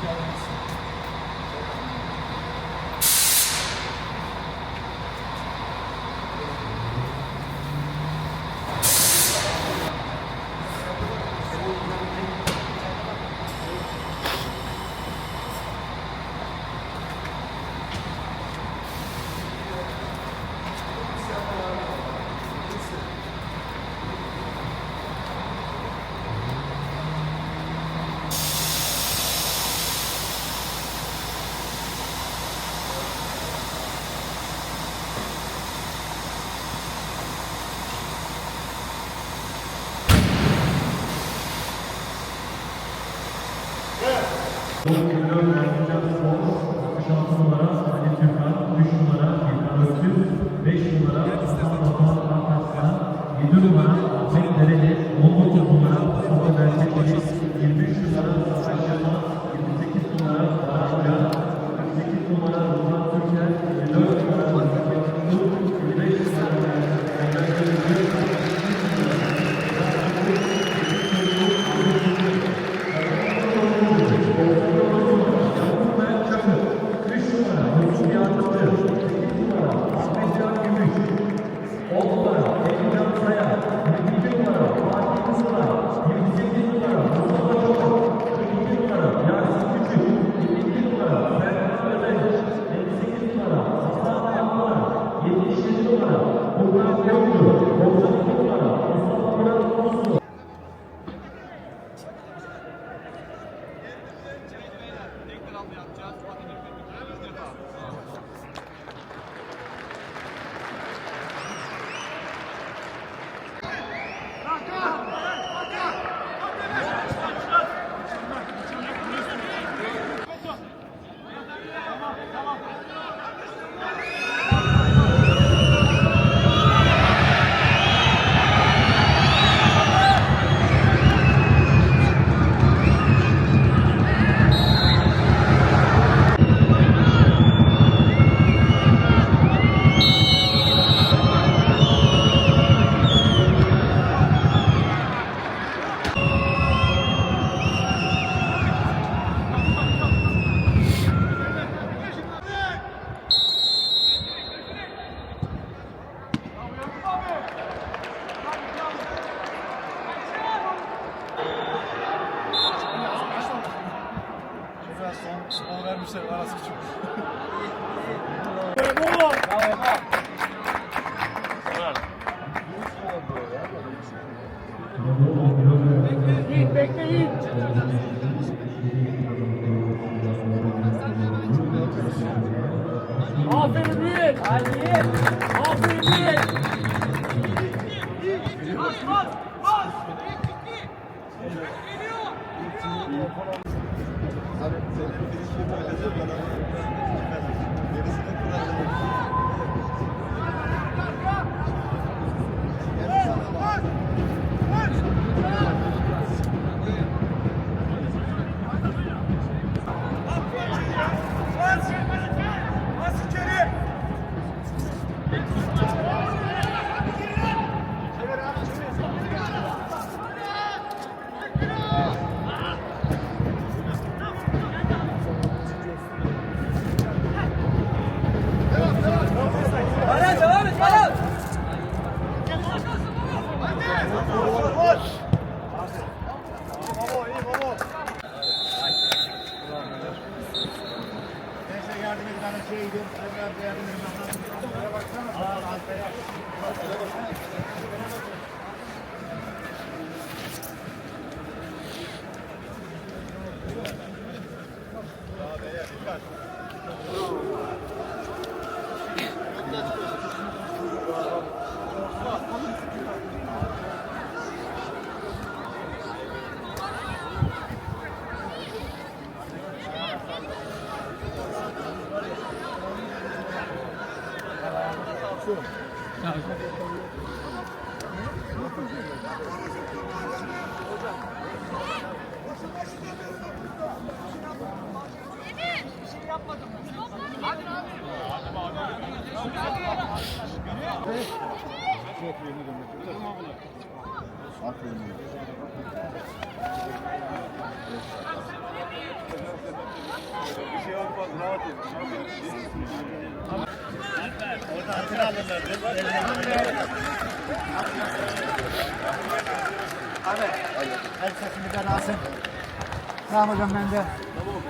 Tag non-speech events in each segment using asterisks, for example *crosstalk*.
Tchau, Biraz Hepsi arası küçük. Neyse Bir şey olmaz rahat edin. Orada hatır alırlar. Abi. Her sesini ben alsın. Tamam hocam ben de. Tamam.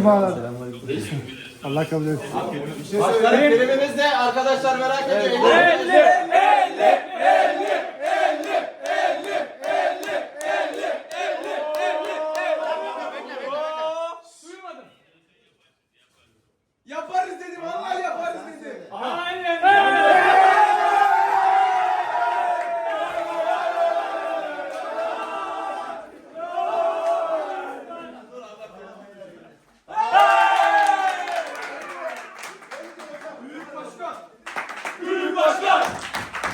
Cumalar. Allah kabul etsin. Başkanım filmimiz ne? Arkadaşlar merak ediyor. Yaparız dedim Allah yaparız dedim. Büyük başkan. Büyük başkan.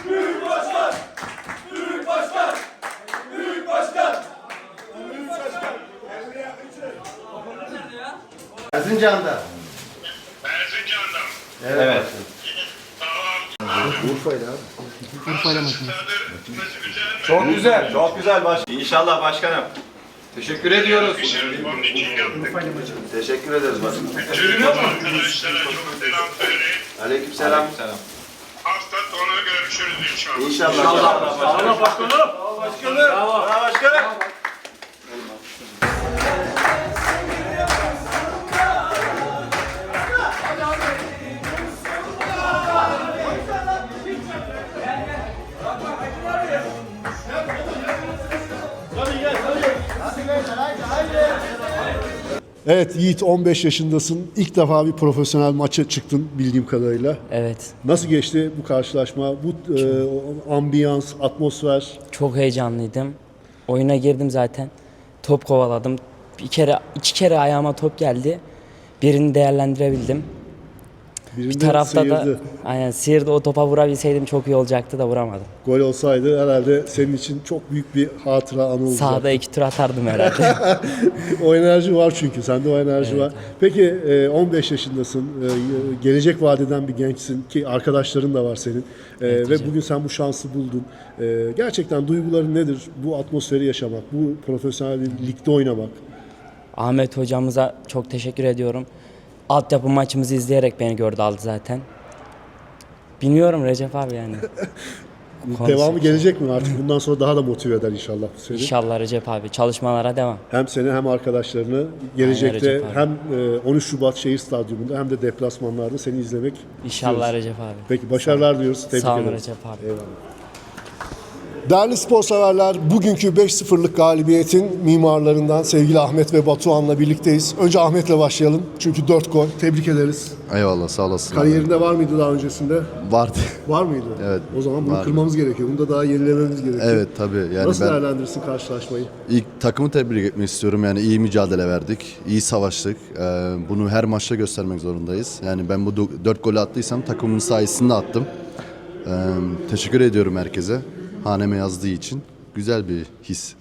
Büyük başkan. Büyük başkan. Büyük başkan. Erzincan'da. Erzincan'dan. Evet. Tamam. Urfa'yla abi. Urfa'yla mı? Çok güzel, çok güzel baş. İnşallah başkanım. Teşekkür ediyoruz. Teşekkür ederiz başkanım. Arkadaşlara çok selam söyleyin. Hafta sonu görüşürüz inşallah. İnşallah. İnşallah. başkanım. Başkanım. Bravo başkanım. Evet Yiğit 15 yaşındasın. İlk defa bir profesyonel maça çıktın bildiğim kadarıyla. Evet. Nasıl geçti bu karşılaşma? Bu e, ambiyans, atmosfer. Çok heyecanlıydım. Oyuna girdim zaten. Top kovaladım. Bir kere, iki kere ayağıma top geldi. Birini değerlendirebildim. Birinde Bir tarafta sıyırdı. da aynen sıyırdı o topa vurabilseydim çok iyi olacaktı da vuramadım. Gol olsaydı herhalde senin için çok büyük bir hatıra anı olacak. Sağda iki tur atardım herhalde. *laughs* o enerji var çünkü. Sende o enerji var. Peki e, 15 yaşındasın. E, gelecek vadeden bir gençsin ki arkadaşların da var senin. E, ve bugün sen bu şansı buldun. E, gerçekten duyguların nedir? Bu atmosferi yaşamak, bu profesyonel bir ligde oynamak. Ahmet hocamıza çok teşekkür ediyorum. Altyapı maçımızı izleyerek beni gördü aldı zaten. Bilmiyorum Recep abi yani. *laughs* Devamı gelecek mi artık? Bundan sonra daha da motive eder inşallah seni. İnşallah Recep abi. Çalışmalara devam. Hem seni hem arkadaşlarını gelecekte Recep abi. hem e, 13 Şubat Şehir Stadyumunda hem de deplasmanlarda seni izlemek İnşallah istiyoruz. Recep abi. Peki başarılar diyoruz. Tebrik Sağ olun ederim. Recep abi. Değerli spor severler, bugünkü 5-0'lık galibiyetin mimarlarından sevgili Ahmet ve Batuhan'la birlikteyiz. Önce Ahmet'le başlayalım. Çünkü 4 gol. Tebrik ederiz. Eyvallah sağ olasın. Kariyerinde var mıydı daha öncesinde? Vardı. Var mıydı? Evet, O zaman bunu vardı. kırmamız gerekiyor. Bunu da daha yenilememiz gerekiyor. Evet tabii yani Nasıl ben değerlendirirsin karşılaşmayı? ilk takımı tebrik etmek istiyorum. Yani iyi mücadele verdik, iyi savaştık. Ee, bunu her maçta göstermek zorundayız. Yani ben bu 4 golü attıysam takımın sayesinde attım. Ee, teşekkür ediyorum herkese. Haneme yazdığı için. Güzel bir his.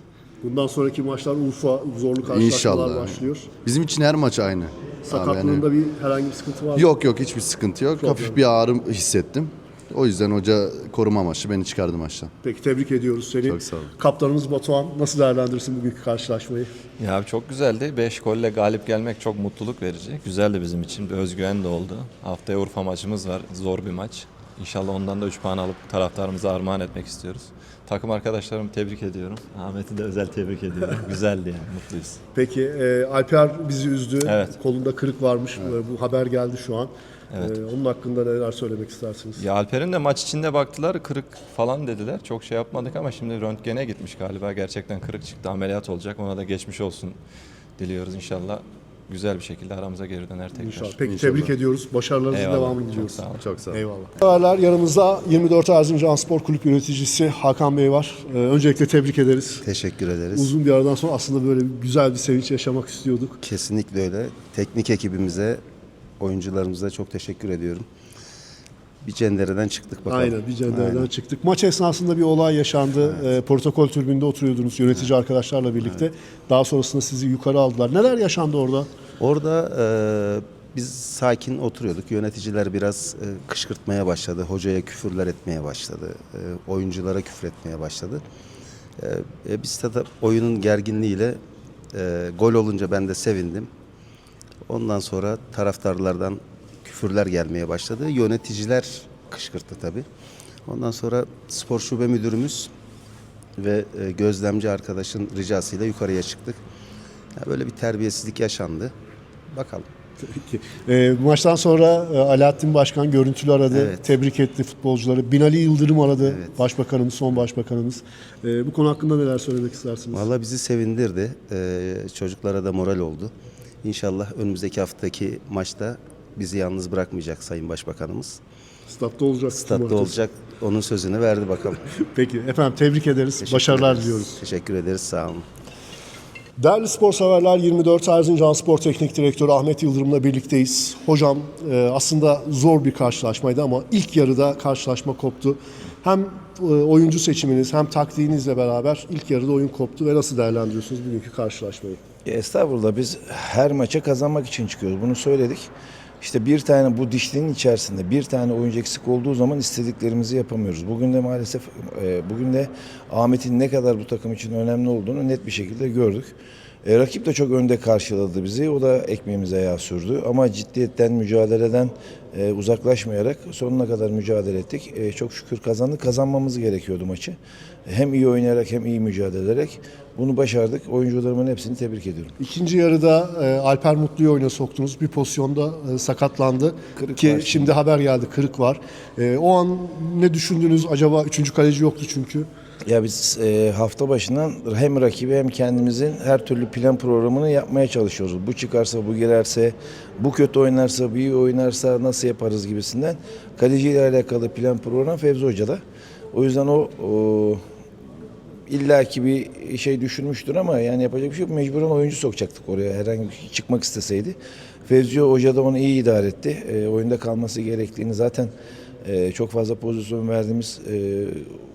Bundan sonraki maçlar Urfa zorlu karşılaşmalar İnşallah. başlıyor. Bizim için her maç aynı. Abi Sakatlığında yani- bir herhangi bir sıkıntı var mı? Yok yok hiçbir sıkıntı yok. Hafif bir ağrım hissettim. O yüzden hoca koruma amaçlı beni çıkardı maçtan. Peki tebrik ediyoruz seni. Çok sağ olun. Kaptanımız Batuhan nasıl değerlendirirsin bugünkü karşılaşmayı? Ya çok güzeldi. 5 golle galip gelmek çok mutluluk verici. Güzeldi bizim için. Bir özgüven de oldu. Haftaya Urfa maçımız var. Zor bir maç. İnşallah ondan da 3 puan alıp taraftarımıza armağan etmek istiyoruz. Takım arkadaşlarımı tebrik ediyorum. Ahmet'i de özel tebrik ediyorum. *laughs* Güzeldi yani. Mutluyuz. Peki e, Alper bizi üzdü. Evet. Kolunda kırık varmış. E, Bu haber geldi şu an. Evet. E, onun hakkında neler söylemek istersiniz? Ya Alper'in de maç içinde baktılar kırık falan dediler. Çok şey yapmadık ama şimdi röntgene gitmiş galiba. Gerçekten kırık çıktı. Ameliyat olacak. Ona da geçmiş olsun diliyoruz inşallah. Güzel bir şekilde aramıza geri döner tekrar. İnşallah. Peki tebrik ediyoruz. Başarılarınızın Eyvallah. devamını Çok diliyoruz. sağ olun. Çok sağ olun. Eyvallah. Severler yanımızda 24 Erzincan Spor Kulüp yöneticisi Hakan Bey var. Ee, öncelikle tebrik ederiz. Teşekkür ederiz. Uzun bir aradan sonra aslında böyle güzel bir sevinç yaşamak istiyorduk. Kesinlikle öyle. Teknik ekibimize, oyuncularımıza çok teşekkür ediyorum. Bir cendereden çıktık bakalım. Aynen bir cendereden Aynen. çıktık. Maç esnasında bir olay yaşandı. Ee, protokol tribünde oturuyordunuz yönetici arkadaşlarla birlikte. Daha sonrasında sizi yukarı aldılar. Neler yaşandı orada? Orada e, biz sakin oturuyorduk. Yöneticiler biraz e, kışkırtmaya başladı. Hocaya küfürler etmeye başladı. E, oyunculara küfür etmeye başladı. E, e, biz de oyunun gerginliğiyle e, gol olunca ben de sevindim. Ondan sonra taraftarlardan küfürler gelmeye başladı. Yöneticiler kışkırttı tabii. Ondan sonra spor şube müdürümüz ve e, gözlemci arkadaşın ricasıyla yukarıya çıktık. Ya böyle bir terbiyesizlik yaşandı. Bakalım. Peki. Bu maçtan sonra e, Alaaddin Başkan görüntülü aradı. Evet. Tebrik etti futbolcuları. Binali Yıldırım aradı. Evet. Başbakanımız, son başbakanımız. Ee, bu konu hakkında neler söylemek istersiniz? Vallahi bizi sevindirdi. Ee, çocuklara da moral oldu. İnşallah önümüzdeki haftaki maçta bizi yalnız bırakmayacak Sayın Başbakanımız. Statta olacak. Statta olacak. Onun sözünü verdi bakalım. *laughs* Peki efendim tebrik ederiz. Teşekkür Başarılar ederiz. diliyoruz. Teşekkür ederiz. Sağ olun. Değerli spor severler 24 Erzincan Spor Teknik Direktörü Ahmet Yıldırım'la birlikteyiz. Hocam e, aslında zor bir karşılaşmaydı ama ilk yarıda karşılaşma koptu. Hem e, oyuncu seçiminiz hem taktiğinizle beraber ilk yarıda oyun koptu ve nasıl değerlendiriyorsunuz bugünkü karşılaşmayı? Estağfurullah biz her maça kazanmak için çıkıyoruz. Bunu söyledik. İşte bir tane bu dişlinin içerisinde bir tane oyuncu eksik olduğu zaman istediklerimizi yapamıyoruz. Bugün de maalesef e, bugün de Ahmet'in ne kadar bu takım için önemli olduğunu net bir şekilde gördük. E, rakip de çok önde karşıladı bizi. O da ekmeğimize yağ sürdü. Ama ciddiyetten, mücadeleden e, uzaklaşmayarak sonuna kadar mücadele ettik. E, çok şükür kazandık. Kazanmamız gerekiyordu maçı. Hem iyi oynayarak hem iyi mücadele ederek bunu başardık. Oyuncularımın hepsini tebrik ediyorum. İkinci yarıda e, Alper Mutlu'yu oyuna soktunuz. Bir pozisyonda e, sakatlandı. Kırık Ki şimdi haber geldi kırık var. E, o an ne düşündünüz? Acaba üçüncü kaleci yoktu çünkü. Ya biz e, hafta başından hem rakibi hem kendimizin her türlü plan programını yapmaya çalışıyoruz. Bu çıkarsa, bu girerse, bu kötü oynarsa, bu iyi oynarsa nasıl yaparız gibisinden. Kaleciyle alakalı plan program Fevzi Hoca'da. O yüzden o, o illaki bir şey düşünmüştür ama yani yapacak bir şey yok. Mecburen oyuncu sokacaktık oraya herhangi bir şey çıkmak isteseydi. Fevzi Hoca da onu iyi idare etti. E, oyunda kalması gerektiğini zaten e, çok fazla pozisyon verdiğimiz e,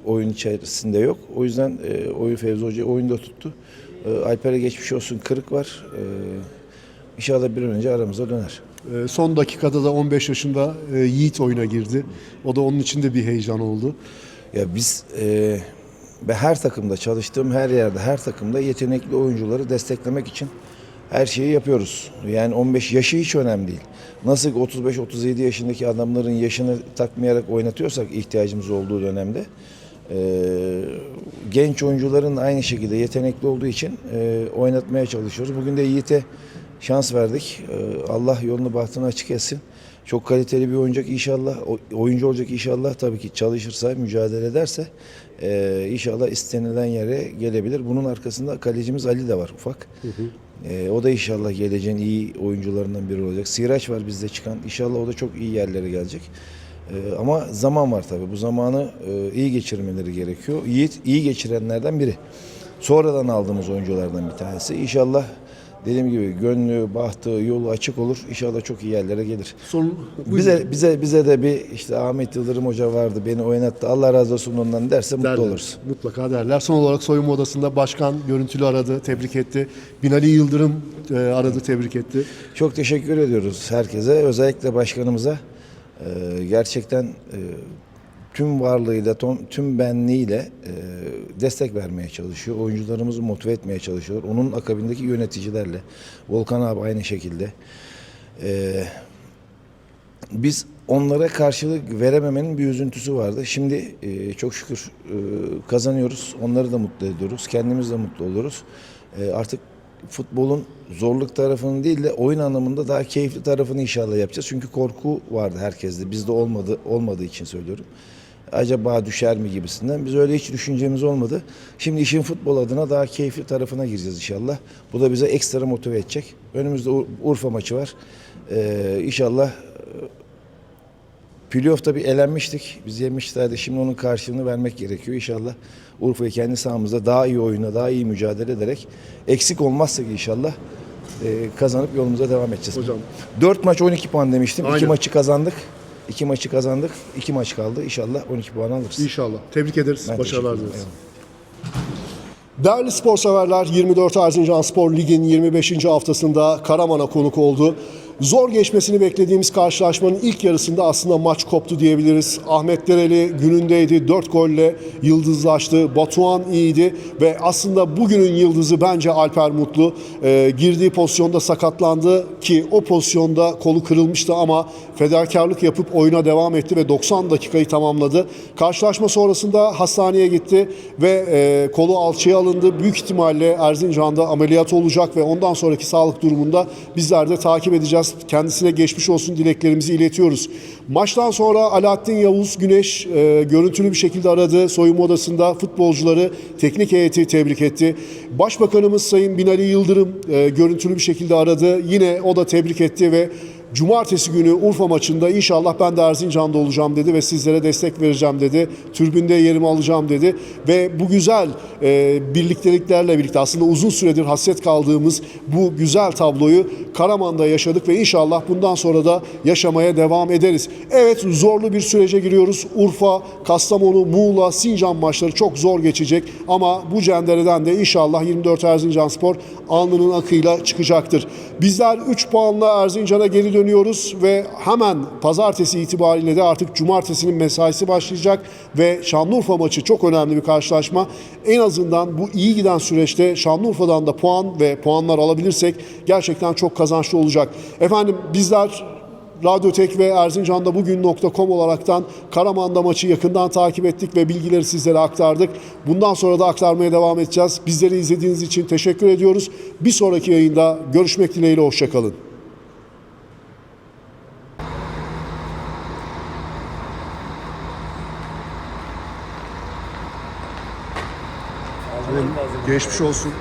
oyun içerisinde yok. O yüzden e, oyun Fevzi Hoca oyunda tuttu. E, Alper'e geçmiş olsun kırık var. E, inşallah bir an önce aramıza döner. E, son dakikada da 15 yaşında Yiğit oyuna girdi. O da onun için de bir heyecan oldu. Ya biz e, ve her takımda çalıştığım her yerde her takımda yetenekli oyuncuları desteklemek için her şeyi yapıyoruz. Yani 15 yaşı hiç önemli değil. Nasıl 35-37 yaşındaki adamların yaşını takmayarak oynatıyorsak ihtiyacımız olduğu dönemde e, genç oyuncuların aynı şekilde yetenekli olduğu için e, oynatmaya çalışıyoruz. Bugün de Yiğit'e şans verdik. E, Allah yolunu bahtını açık etsin. Çok kaliteli bir oyuncak inşallah. Oyuncu olacak inşallah tabii ki çalışırsa, mücadele ederse inşallah istenilen yere gelebilir. Bunun arkasında kalecimiz Ali de var ufak. E, o da inşallah geleceğin iyi oyuncularından biri olacak. Siraç var bizde çıkan. İnşallah o da çok iyi yerlere gelecek. E, ama zaman var tabii. Bu zamanı e, iyi geçirmeleri gerekiyor. Yiğit iyi geçirenlerden biri. Sonradan aldığımız oyunculardan bir tanesi. İnşallah dediğim gibi gönlü, bahtı, yolu açık olur. İnşallah çok iyi yerlere gelir. Son Bize bize bize de bir işte Ahmet Yıldırım Hoca vardı beni oynattı. Allah razı olsun ondan derse mutlu derler. oluruz. Mutlaka derler. Son olarak soyunma odasında başkan görüntülü aradı, tebrik etti. Binali Yıldırım e, aradı, tebrik etti. Çok teşekkür ediyoruz herkese. Özellikle başkanımıza. Ee, gerçekten e, tüm varlığıyla, tüm, benliğiyle e, destek vermeye çalışıyor. Oyuncularımızı motive etmeye çalışıyor. Onun akabindeki yöneticilerle. Volkan abi aynı şekilde. Ee, biz onlara karşılık verememenin bir üzüntüsü vardı. Şimdi e, çok şükür e, kazanıyoruz. Onları da mutlu ediyoruz. Kendimiz de mutlu oluyoruz. E, artık futbolun zorluk tarafını değil de oyun anlamında daha keyifli tarafını inşallah yapacağız. Çünkü korku vardı herkeste. Bizde olmadı olmadığı için söylüyorum. Acaba düşer mi gibisinden. Biz öyle hiç düşüncemiz olmadı. Şimdi işin futbol adına daha keyifli tarafına gireceğiz inşallah. Bu da bize ekstra motive edecek. Önümüzde Ur- Urfa maçı var. Ee, inşallah Playoff'ta bir elenmiştik. Biz yemişlerdi. Şimdi onun karşılığını vermek gerekiyor. İnşallah Urfa'yı kendi sahamızda daha iyi oyuna, daha iyi mücadele ederek eksik olmazsak inşallah e, kazanıp yolumuza devam edeceğiz. Hocam. 4 maç 12 puan demiştim. Aynen. 2 maçı kazandık. 2 maçı kazandık. 2 maç kaldı. İnşallah 12 puan alırız. İnşallah. Tebrik ederiz. Ben Başarılar teşekkür dileriz. ederim. Değerli spor severler 24 Erzincan Spor Lig'in 25. haftasında Karaman'a konuk oldu. Zor geçmesini beklediğimiz karşılaşmanın ilk yarısında aslında maç koptu diyebiliriz. Ahmet Dereli günündeydi. 4 golle yıldızlaştı. Batuhan iyiydi ve aslında bugünün yıldızı bence Alper Mutlu. Ee, girdiği pozisyonda sakatlandı ki o pozisyonda kolu kırılmıştı ama fedakarlık yapıp oyuna devam etti ve 90 dakikayı tamamladı. Karşılaşma sonrasında hastaneye gitti ve e, kolu alçıya alındı. Büyük ihtimalle Erzincan'da ameliyat olacak ve ondan sonraki sağlık durumunda bizler de takip edeceğiz. Kendisine geçmiş olsun dileklerimizi iletiyoruz. Maçtan sonra Alaaddin Yavuz Güneş e, görüntülü bir şekilde aradı. Soyunma odasında futbolcuları, teknik heyeti tebrik etti. Başbakanımız Sayın Binali Yıldırım e, görüntülü bir şekilde aradı. Yine o da tebrik etti ve Cumartesi günü Urfa maçında inşallah ben de Erzincan'da olacağım dedi ve sizlere destek vereceğim dedi. Türbünde yerimi alacağım dedi ve bu güzel e, birlikteliklerle birlikte aslında uzun süredir hasret kaldığımız bu güzel tabloyu Karaman'da yaşadık ve inşallah bundan sonra da yaşamaya devam ederiz. Evet zorlu bir sürece giriyoruz. Urfa, Kastamonu, Muğla, Sincan maçları çok zor geçecek ama bu cendereden de inşallah 24 Erzincan Spor alnının akıyla çıkacaktır. Bizler 3 puanla Erzincan'a geri dönüyoruz ve hemen pazartesi itibariyle de artık cumartesinin mesaisi başlayacak ve Şanlıurfa maçı çok önemli bir karşılaşma. En azından bu iyi giden süreçte Şanlıurfa'dan da puan ve puanlar alabilirsek gerçekten çok kazançlı olacak. Efendim bizler Radyotek ve Erzincan'da bugün.com olaraktan Karaman'da maçı yakından takip ettik ve bilgileri sizlere aktardık. Bundan sonra da aktarmaya devam edeceğiz. Bizleri izlediğiniz için teşekkür ediyoruz. Bir sonraki yayında görüşmek dileğiyle hoşçakalın. Geçmiş olsun.